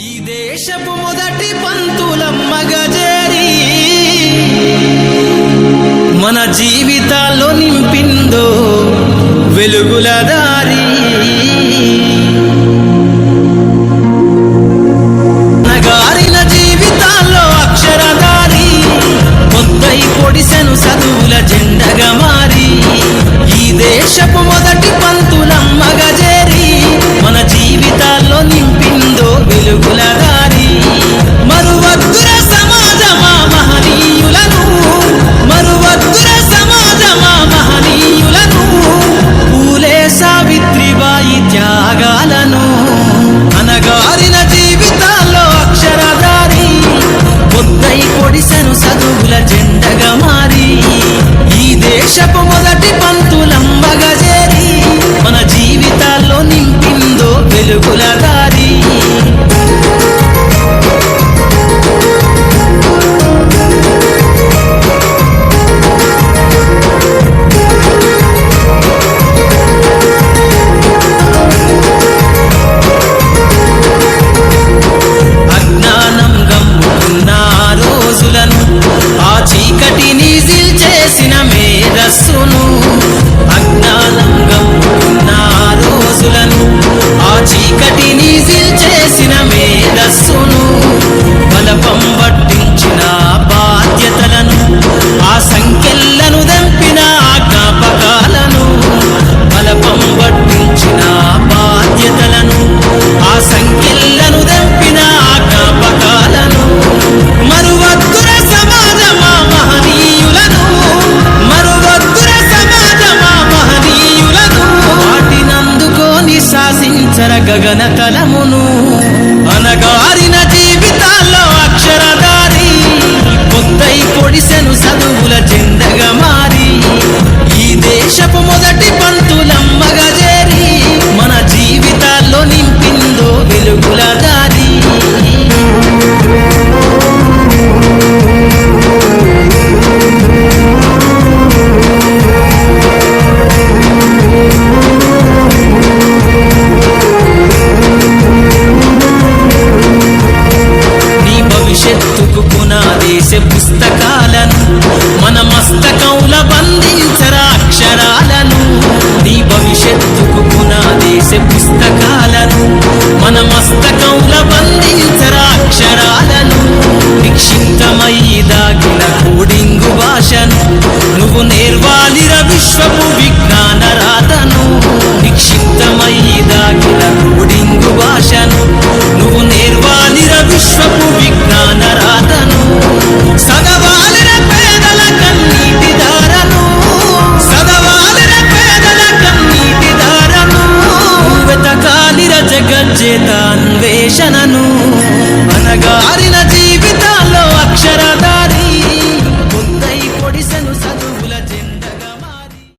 ఈ దేశపు మొదటి పంతులమ్మ గజే. మారి ఈ దేశపు మొదటి పంతులమ్మగా చేరి మన జీవితాల్లో నింపిందో వెలుగుల దారి. గగన తలమున చేసే పుస్తకాలను మన మస్తకంల బంధించరా అక్షరాలను నీ భవిష్యత్తుకు పునాదేశే పుస్తకాలను మన మస్తకంల బంధించరా అక్షరాలను నిక్షిప్తమై దాగిన కోడింగు భాషను నువ్వు నేర్వాలిర విశ్వపు